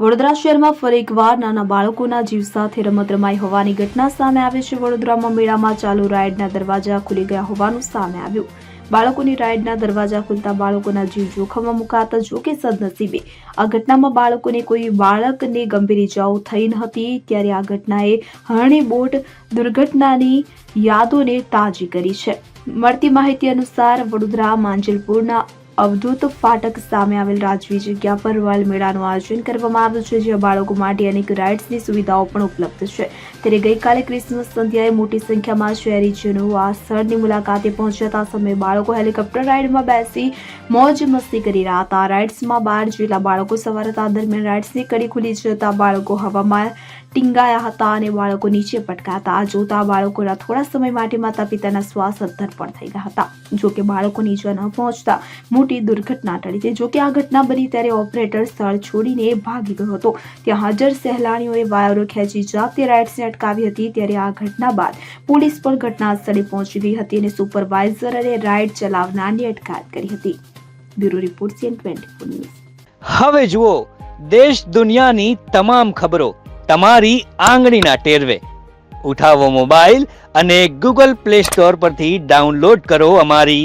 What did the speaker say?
વડોદરા શહેરમાં ફરી એકવાર નાના બાળકોના જીવ સાથે રમત રમાઈ હોવાની ઘટના સામે આવી છે. વડોદરામાં મેળામાં ચાલુ રાઇડના દરવાજા ખુલી ગયા હોવાનું સામે આવ્યું. બાળકોની રાઇડના દરવાજા ખુલતા બાળકોના જીવ જોખમમાં મુકાતા જોકે સદનસીબે આ ઘટનામાં બાળકોને કોઈ બાળકને ગંભીર ઇજાઓ થઈ ન હતી, ત્યારે આ ઘટનાએ હરણી બોટ દુર્ઘટનાની યાદોને તાજી કરી છે. મળતી માહિતી અનુસાર વડોદરા માંજલપુરના અવધૂત ફાટક સામે આવેલ રાજવી જગ્યા પર રોયલ મેળાનું આયોજન કરવામાં આવ્યું છે, જ્યાં બાળકો માટે અનેક રાઇડ્સની સુવિધાઓ પણ ઉપલબ્ધ છે. ત્યારે ગઈકાલે ક્રિસમસ સંધ્યાએ મોટી સંખ્યામાં શહેરીજનો આ સ્થળની મુલાકાતે પહોંચ્યા હતા. સમયે બાળકો હેલિકોપ્ટર રાઇડમાં બેસી મોજ મસ્તી કરી રહ્યા હતા. રાઇડ્સમાં બાર જેટલા બાળકો સવાર હતા દરમિયાન રાઇડ્સની કડી ખુલી જતા બાળકો હવામાં ટીંગાયા હતા અને બાળકો નીચે પટકાતા આ જોતા બાળકોના થોડા સમય માટે માતા પિતાના શ્વાસ અધર પણ થઈ ગયા હતા. જોકે બાળકો નીચે ન પહોંચતા મોટી દુર્ઘટના ટળી છે. જોકે આ ઘટના બની ત્યારે ઓપરેટર સ્થળ છોડીને ભાગી ગયો હતો. ત્યાં હાજર સહેલાણીઓએ વાયરો ખેંચી જાતે રાઇડ્સને અટકાવી હતી ત્યારે આ ઘટના બાદ પોલીસ પણ ઘટના સ્થળે પહોંચી ગઈ હતી અને સુપરવાઇઝર અને રાઇડ ચલાવનારની અટકાયત કરી હતી. Bureau report CN twenty news. હવે જુઓ, દેશ દુનિયાની તમામ ખબરો તમારી આંગળીના ટેરવે. ઉઠાવો મોબાઈલ અને ગૂગલ પ્લે સ્ટોર પરથી ડાઉનલોડ કરો અમારી